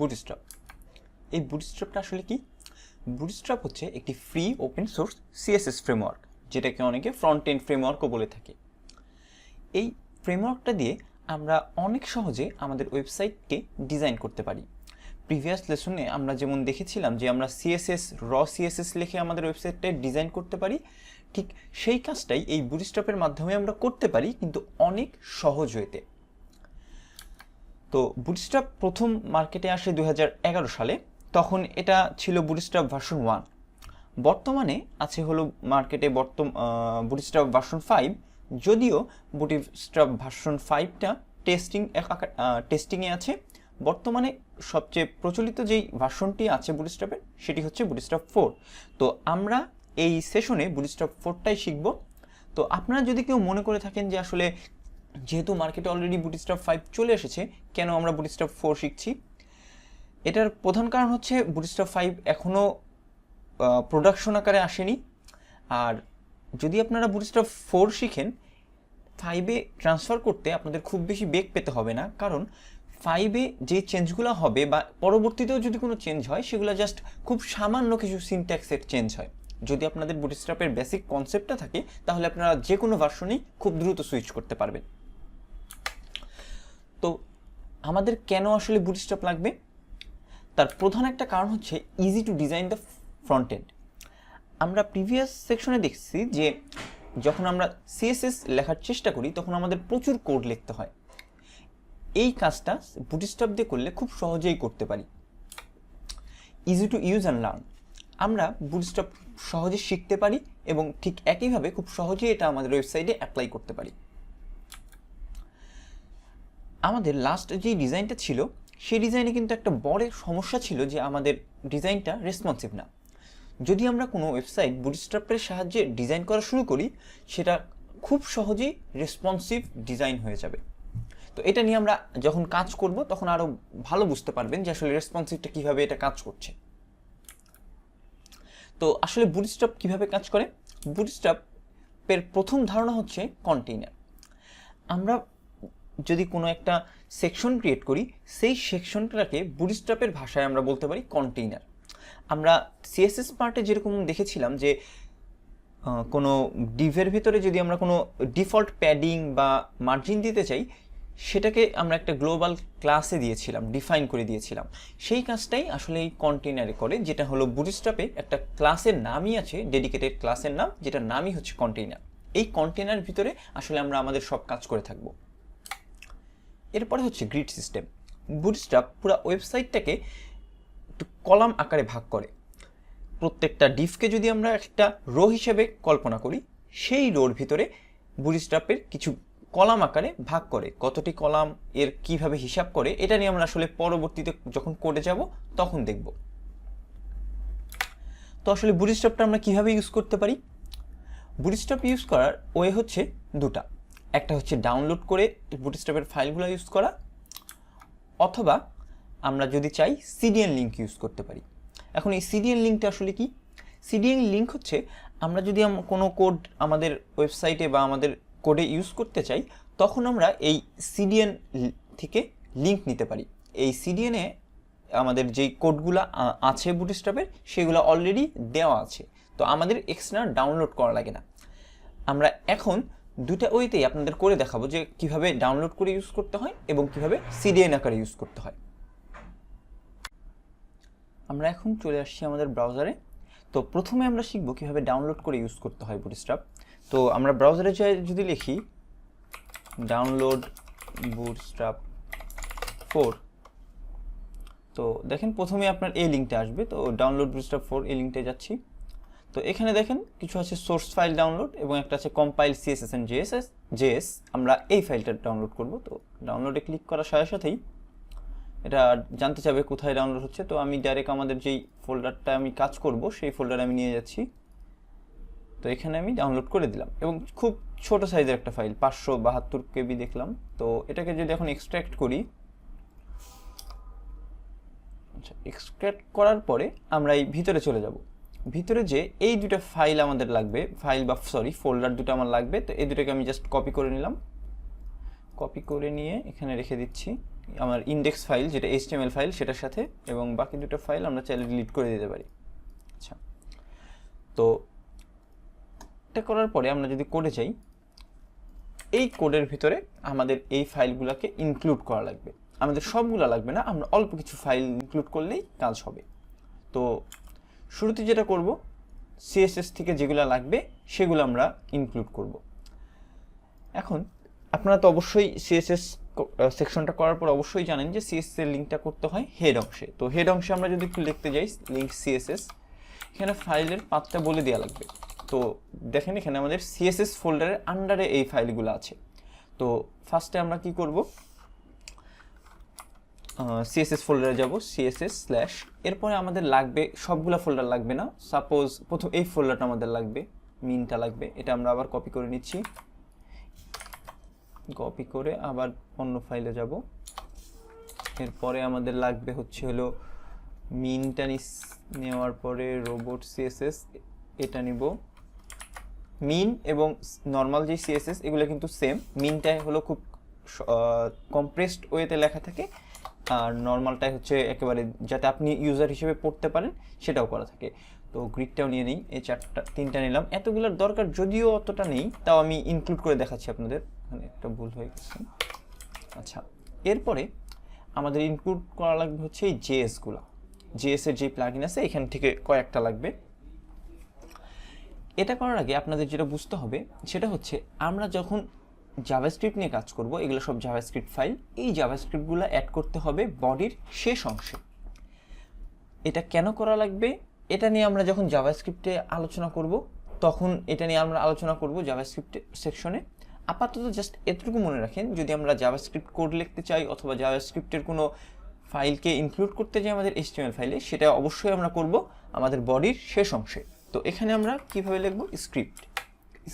Bootstrap এই বুটস্ট্রাপটা আসলে কি? বুটস্ট্রাপ হচ্ছে একটি free open source CSS framework যেটাকে অনেকে ফ্রন্ট এন্ড ফ্রেমওয়ার্কও বলে থাকে। এই ফ্রেমওয়ার্কটা দিয়ে আমরা অনেক সহজে আমাদের ওয়েবসাইটকে ডিজাইন করতে পারি। প্রিভিয়াস লেসনে আমরা যেমন দেখেছিলাম যে আমরা সিএসএস র সিএসএস লিখে আমাদের ওয়েবসাইটটা ডিজাইন করতে পারি, ঠিক সেই কাজটাই এই বুটস্ট্রাপের মাধ্যমে আমরা করতে পারি, কিন্তু অনেক সহজ হইতে তো বুটস্ট্রাপ প্রথম মার্কেটে আসে দু হাজার এগারো সালে। তখন এটা ছিল বুটস্ট্রাপ ভার্সন ওয়ান বর্তমানে আছে হলো মার্কেটে বর্তম বুটস্ট্রাপ ভার্সন ফাইভ যদিও বুটস্ট্রাপ ভার্সন ফাইভটা টেস্টিং টেস্টিংয়ে আছে। বর্তমানে সবচেয়ে প্রচলিত যেই ভার্সনটি আছে বুটস্ট্রাপের সেটি হচ্ছে বুটস্ট্রাপ ফোর তো আমরা এই সেশনে বুটস্ট্রাপ ফোরটাই শিখব। তো আপনারা যদি কেউ মনে করে থাকেন যে আসলে যেহেতু মার্কেটে অলরেডি বুটস্ট্রাপ ফাইভ চলে এসেছে, কেন আমরা বুটস্ট্রাপ ফোর শিখছি? এটার প্রধান কারণ হচ্ছে বুটস্ট্রাপ ফাইভ এখনও প্রোডাকশন আকারে আসেনি। আর যদি আপনারা বুটস্ট্রাপ ফোর শিখেন ফাইভে ট্রান্সফার করতে আপনাদের খুব বেশি বেগ পেতে হবে না। কারণ ফাইভে যে চেঞ্জগুলো হবে বা পরবর্তীতেও যদি কোনো চেঞ্জ হয়, সেগুলো জাস্ট খুব সামান্য কিছু সিনট্যাক্সের চেঞ্জ হয়। যদি আপনাদের বুটস্ট্রাপের বেসিক কনসেপ্টটা থাকে, তাহলে আপনারা যে কোনো ভার্সনেই খুব দ্রুত সুইচ করতে পারবেন। তো আমাদের কেন আসলে বুটস্ট্রাপ লাগবে? তার প্রধান একটা কারণ হচ্ছে easy to design the front end আমরা প্রিভিয়াস সেকশনে দেখছি যে যখন আমরা সিএসএস লেখার চেষ্টা করি, তখন আমাদের প্রচুর কোড লিখতে হয়। এই কাজটা বুট বুটস্ট্রাপ দিয়ে করলে খুব সহজেই করতে পারি। Easy to use and learn আমরা বুট বুটস্ট্রাপ সহজে শিখতে পারি এবং ঠিক একইভাবে খুব সহজেই এটা আমাদের ওয়েবসাইটে অ্যাপ্লাই করতে পারি। আমাদের লাস্ট যে ডিজাইনটা ছিল, সেই ডিজাইনে কিন্তু একটা বড় সমস্যা ছিল যে আমাদের ডিজাইনটা রেসপন্সিভ না। যদি আমরা কোনো ওয়েবসাইট বুটস্ট্রাপের সাহায্যে ডিজাইন করা শুরু করি, সেটা খুব সহজেই রেসপন্সিভ ডিজাইন হয়ে যাবে। তো এটা নিয়ে আমরা যখন কাজ করব, তখন আরও ভালো বুঝতে পারবেন যে আসলে রেসপন্সিভটা কীভাবে এটা কাজ করছে। তো আসলে বুটস্ট্রাপ কীভাবে কাজ করে? বুটস্ট্রাপের প্রথম ধারণা হচ্ছে কন্টেইনার আমরা যদি কোনো একটা সেকশন ক্রিয়েট করি, সেই সেকশনটাকে বুটস্ট্রাপের ভাষায় আমরা বলতে পারি কন্টেইনার আমরা সিএসএস পার্টে যেরকম দেখেছিলাম যে কোনো ডিভের ভিতরে যদি আমরা কোনো ডিফল্ট প্যাডিং বা মার্জিন দিতে চাই, সেটাকে আমরা একটা গ্লোবাল ক্লাসে দিয়েছিলাম ডিফাইন করে দিয়েছিলাম। সেই কাজটাই আসলে এই কন্টেনারে করে, যেটা হলো বুটস্ট্রাপে একটা ক্লাসের নামই আছে ডেডিকেটেড ক্লাসের নাম, যেটার নামই হচ্ছে কন্টেইনার এই কন্টেনার ভিতরে আসলে আমরা আমাদের সব কাজ করে থাকব। এরপরে হচ্ছে গ্রিড সিস্টেম বুটস্ট্রাপ পুরো ওয়েবসাইটটাকে একটু কলাম আকারে ভাগ করে। প্রত্যেকটা ডিফকে যদি আমরা একটা রো হিসেবে কল্পনা করি, সেই রোর ভিতরে বুটস্ট্রাপের কিছু কলাম আকারে ভাগ করে। কতটি কলাম, এর কীভাবে হিসাব করে, এটা নিয়ে আমরা আসলে পরবর্তীতে যখন কোডে যাব, তখন দেখব। তো আসলে বুটস্ট্রাপটা আমরা কীভাবে ইউজ করতে পারি? বুটস্ট্রাপ ইউজ করার ওয়ে হচ্ছে দুটা। একটা হচ্ছে ডাউনলোড করে বুটস্ট্রাপের ফাইলগুলো ইউজ করা, অথবা আমরা যদি চাই সিডিএন লিঙ্ক ইউজ করতে পারি। এখন এই সিডিএন লিঙ্কটা আসলে কি? সিডিএন লিঙ্ক হচ্ছে আমরা যদি কোনো কোড আমাদের ওয়েবসাইটে বা আমাদের কোডে ইউজ করতে চাই, তখন আমরা এই সিডিএন থেকে লিঙ্ক নিতে পারি। এই সিডিএনে আমাদের যেই কোডগুলো আছে বুটস্ট্রাপের সেগুলো অলরেডি দেওয়া আছে। তো আমাদের এক্সট্রা ডাউনলোড করা লাগে না। আমরা এখন দুটা ওইতেই আপনাদের করে দেখাবো যে কীভাবে ডাউনলোড করে ইউজ করতে হয় এবং কীভাবে সিডিএন আকারে ইউজ করতে হয়। আমরা এখন চলে আসছি আমাদের ব্রাউজারে তো প্রথমে আমরা শিখব কীভাবে ডাউনলোড করে ইউজ করতে হয় বুটস্ট্রাপ তো আমরা ব্রাউজারে যদি লিখি ডাউনলোড বুটস্ট্রাপ ফোর তো দেখেন প্রথমে আপনার এই লিঙ্কটা আসবে। তো ডাউনলোড বুটস্ট্রাপ ফোর এই লিঙ্কটা যাচ্ছি। তো এখানে দেখেন, কিছু আছে সোর্স ফাইল ডাউনলোড এবং একটা আছে compile CSS and JSS JS আমরা এই ফাইলটা ডাউনলোড করব। তো ডাউনলোডে ক্লিক করার সাথে সাথেই এটা জানতে চাবে কোথায় ডাউনলোড হচ্ছে। তো আমি ডাইরেক্ট আমাদের যেই ফোল্ডারটা আমি কাজ করব, সেই ফোল্ডারে আমি নিয়ে যাচ্ছি। তো এখানে আমি ডাউনলোড করে দিলাম এবং খুব ছোট সাইজের একটা ফাইল পাঁচশো বাহাত্তর কেবি দেখলাম। তো এটাকে যদি এখন এক্সট্র্যাক্ট করি আচ্ছা এক্সট্র্যাক্ট করার পরে আমরা এই ভিতরে চলে যাব। ভিতরে যে এই দুটো ফাইল আমাদের লাগবে ফাইল বা সরি ফোল্ডার দুটো আমার লাগবে, তো এই দুটোকে আমি জাস্ট কপি করে নিলাম। কপি করে নিয়ে এখানে রেখে দিচ্ছি আমার ইন্ডেক্স ফাইল যেটা এইচটিএমএল ফাইল সেটার সাথে, এবং বাকি দুটো ফাইল আমরা চাইলে ডিলিট করে দিতে পারি। আচ্ছা। তো এটা করার পরে আমরা যদি কোডে যাই, এই কোডের ভিতরে আমাদের এই ফাইলগুলোকে ইনক্লুড করা লাগবে। আমাদের সবগুলো লাগবে না, আমরা অল্প কিছু ফাইল ইনক্লুড করলেই কাজ হবে। তো শুরুতে যেটা করব সিএসএস থেকে যেগুলো লাগবে সেগুলো আমরা ইনক্লুড করব। এখন আপনারা তো অবশ্যই সিএসএস সেকশনটা করার পর অবশ্যই জানেন যে সিএসএস এর লিঙ্কটা করতে হয় হেড অংশে। তো হেড অংশে আমরা যদি একটু লিখতে যাই লিঙ্ক সিএসএস এখানে ফাইলের পাথটা বলে দেওয়া লাগবে। তো দেখেন এখানে আমাদের সিএসএস ফোল্ডারের আন্ডারে এই ফাইলগুলো আছে। তো ফার্স্টে আমরা কি করব? সিএসএস ফোল্ডারে যাব সিএসএস স্ল্যাশ এরপরে আমাদের লাগবে, সবগুলো ফোল্ডার লাগবে না। সাপোজ প্রথম এই ফোল্ডারটা আমাদের লাগবে মিনটা লাগবে, এটা আমরা আবার কপি করে নিচ্ছি। কপি করে আবার অন্য ফাইলে যাব। এরপরে আমাদের লাগবে হচ্ছে হলো মিনটা নেওয়ার পরে রোবট সিএসএস এটা নিব। মিন এবং নর্মাল যে সিএসএস এগুলো কিন্তু সেম মিনটাই হলো খুব কম্প্রেসড ওয়েতে লেখা থাকে। আর নর্মালটাই হচ্ছে একেবারে যাতে আপনি ইউজার হিসেবে পড়তে পারেন, সেটাও করা থাকে। তো গ্রিডটাও নিয়ে নিই, এই চারটা, তিনটা নিলাম। এতগুলোর দরকার যদিও অতটা নেই, তাও আমি ইনক্লুড করে দেখাচ্ছি আপনাদের। মানে একটা ভুল হয়ে গেছে। আচ্ছা এরপরে আমাদের ইনক্লুড করা লাগবে হচ্ছে এই জেএসগুলো জেএসের যে প্লাগইন আছে, এখান থেকে কয়েকটা লাগবে। এটা করার আগে আপনাদের যেটা বুঝতে হবে, সেটা হচ্ছে আমরা যখন জাভাস্ক্রিপ্ট নিয়ে কাজ করব, এগুলো সব জাভাস্ক্রিপ্ট ফাইল এই জাভাস্ক্রিপ্টগুলো অ্যাড করতে হবে বডির শেষ অংশে। এটা কেন করা লাগবে? এটা নিয়ে আমরা যখন জাভাস্ক্রিপ্টে আলোচনা করব, তখন এটা নিয়ে আমরা আলোচনা করব জাভাস্ক্রিপ্ট সেকশনে আপাতত জাস্ট এতটুকু মনে রাখেন, যদি আমরা জাভাস্ক্রিপ্ট কোড লিখতে চাই অথবা জাভাস্ক্রিপ্টের কোনো ফাইলকে ইনক্লুড করতে চাই আমাদের এইচটিএমএল ফাইলে সেটা অবশ্যই আমরা করব আমাদের বডির শেষ অংশে। তো এখানে আমরা কীভাবে লিখব? স্ক্রিপ্ট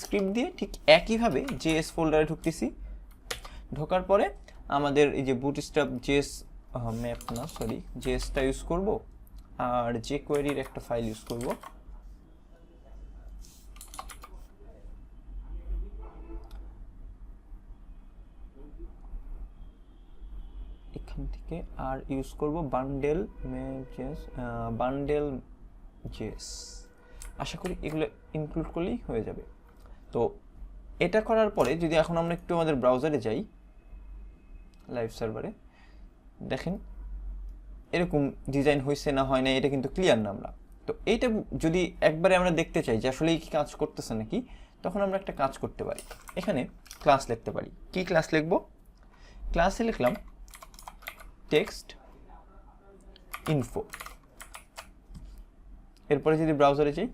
স্ক্রিপ্ট দিয়ে ঠিক একইভাবে জেএস ফোল্ডারে ঢুকতেছি। ঢোকার পরে আমাদের এই যে বুটস্ট্র্যাপ জেএস ম্যাপ না সরি জেএসটা ইউজ করব আর যে কোয়েরির একটা ফাইল ইউজ করব। এখান থেকে আর ইউজ করব বান্ডেল জেস বান্ডেল জেস আশা করি এগুলো ইনক্লুড করলেই হয়ে যাবে। তো এটা করার পরে যদি এখন আমরা একটু আমাদের ব্রাউজারে যাই লাইভ সার্ভারে দেখেন এরকম ডিজাইন হয়েছে না হয় না এটা কিন্তু ক্লিয়ার না আমরা। তো এইটা যদি একবারে আমরা দেখতে চাই যে আসলে কি কাজ করতেছে নাকি, তখন আমরা একটা কাজ করতে পারি। এখানে ক্লাস লিখতে পারি। কি ক্লাস লিখব? ক্লাসে লিখলাম টেক্সট ইনফো এরপরে যদি ব্রাউজারে যাই,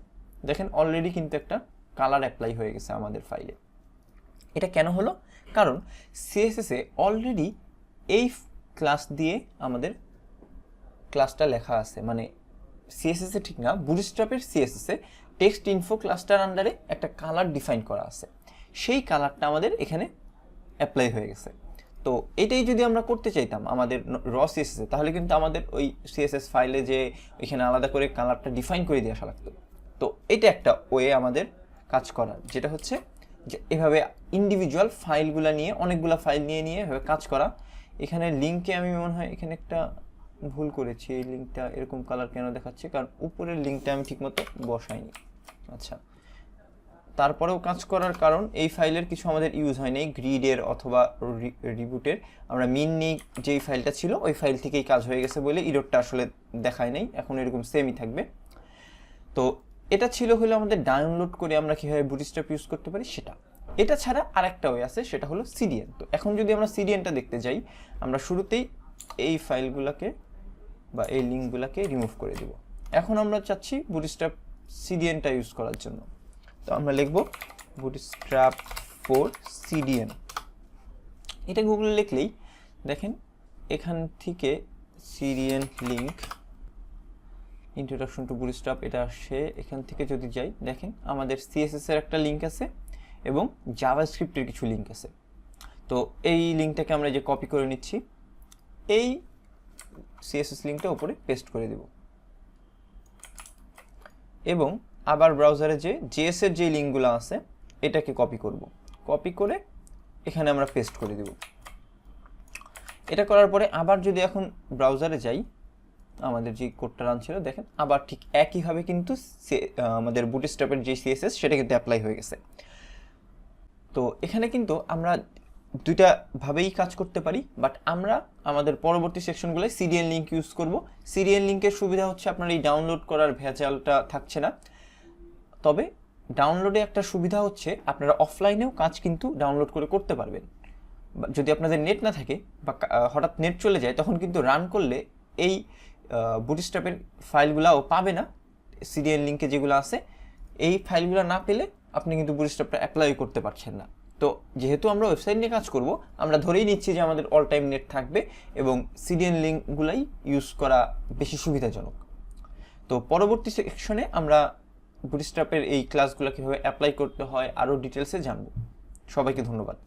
দেখেন অলরেডি কিন্তু একটা কালার অ্যাপ্লাই হয়ে গেছে আমাদের ফাইলে এটা কেন হলো? কারণ সিএসএসে অলরেডি এই ক্লাস দিয়ে আমাদের ক্লাসটা লেখা আছে। মানে সিএসএসে ঠিক না বুটস্ট্র্যাপের সিএসএসে টেক্সট ইনফো ক্লাসটার আন্ডারে একটা কালার ডিফাইন করা আছে। সেই কালারটা আমাদের এখানে অ্যাপ্লাই হয়ে গেছে। তো এটাই যদি আমরা করতে চাইতাম আমাদের র সিএসএসে তাহলে কিন্তু আমাদের ওই সিএসএস ফাইলে যে এখানে আলাদা করে কালারটা ডিফাইন করে দিয়ে আসা লাগতো। তো এটা একটা ওয়ে আমাদের কাজ করা যেটা হচ্ছে যে এভাবে ইন্ডিভিজুয়াল ফাইলগুলো নিয়ে, অনেকগুলো ফাইল নিয়ে নিয়ে এভাবে কাজ করা। এখানে লিঙ্কে আমি মনে হয় এখানে একটা ভুল করেছি। এই লিঙ্কটা এরকম কালার কেন দেখাচ্ছে? কারণ উপরের লিঙ্কটা আমি ঠিকমতো বসাইনি। আচ্ছা। তারপরেও কাজ করার কারণ এই ফাইলের কিছু আমাদের ইউজ হয়নি। গ্রিডের অথবা রিবুটের আমরা মিন যেই ফাইলটা ছিল, ওই ফাইল থেকেই কাজ হয়ে গেছে বলে ইরোডটা আসলে দেখায় নাই। এখন এরকম সেমই থাকবে। তো এটা ছিল হলো আমাদের ডাউনলোড করে আমরা কীভাবে বুটিস্ট্র্যাপ ইউজ করতে পারি সেটা। এটা ছাড়া আরেকটা ওয়ে আছে, সেটা হলো সিডিএন তো এখন যদি আমরা সিডিএনটা দেখতে যাই, আমরা শুরুতেই এই ফাইলগুলোকে বা এই লিঙ্কগুলোকে রিমুভ করে দিব। এখন আমরা চাচ্ছি বুটিস্ট্র্যাপ সিডিএনটা ইউজ করার জন্য। তো আমরা লিখব বুটস্ট্র্যাপ ফোর সিডিএন এটা গুগলে লিখলেই দেখেন এখান থেকে CDN link introduction to Bootstrap এটা আসে এখান থেকে যদি যাই, দেখেন আমাদের সিএসএস এর একটা লিঙ্ক আছে এবং জাভাস্ক্রিপ্টের কিছু লিঙ্ক আছে। তো এই লিঙ্কটাকে আমরা যে কপি করে নিচ্ছি, এই সিএসএস লিঙ্কটা উপরে পেস্ট করে দেব। এবং আবার ব্রাউজারে যে জেএস এর যে লিঙ্কগুলো আছে, এটাকে কপি করব। কপি করে এখানে আমরা পেস্ট করে দেব। এটা করার পরে আবার যদি এখন ব্রাউজারে যাই আমাদের যে কোডটা রান ছিল, দেখেন, আবার ঠিক একইভাবে কিন্তু আমাদের বুটস্ট্র্যাপের যে সিএসএস সেটা কিন্তু অ্যাপ্লাই হয়ে গেছে। তো এখানে কিন্তু আমরা দুইটা ভাবেই কাজ করতে পারি বাট আমরা আমাদের পরবর্তী সেকশনগুলোয় সিরিয়াল লিঙ্ক ইউজ করব। সিরিয়াল লিঙ্কের সুবিধা হচ্ছে আপনার এই ডাউনলোড করার ভেজালটা থাকছে না। তবে ডাউনলোডে একটা সুবিধা হচ্ছে, আপনারা অফলাইনেও কাজ কিন্তু ডাউনলোড করে করতে পারবেন। যদি আপনাদের নেট না থাকে, বা হঠাৎ নেট চলে যায়, তখন কিন্তু রান করলে এই বুটস্ট্র্যাপের ফাইলগুলাও পাবে না সিরিয়াল লিঙ্কে যেগুলো আছে, এই ফাইলগুলো না পেলে আপনি কিন্তু বুটস্ট্র্যাপটা অ্যাপ্লাই করতে পারছেন না। তো যেহেতু আমরা ওয়েবসাইট নিয়ে কাজ করব, আমরা ধরেই নিচ্ছি যে আমাদের অল টাইম নেট থাকবে এবং সিরিয়াল লিঙ্কগুলাই ইউজ করা বেশি সুবিধাজনক। তো পরবর্তী সেকশনে আমরা বুটস্ট্র্যাপের এই ক্লাসগুলো কীভাবে অ্যাপ্লাই করতে হয় আরও ডিটেলসে জানব। সবাইকে ধন্যবাদ।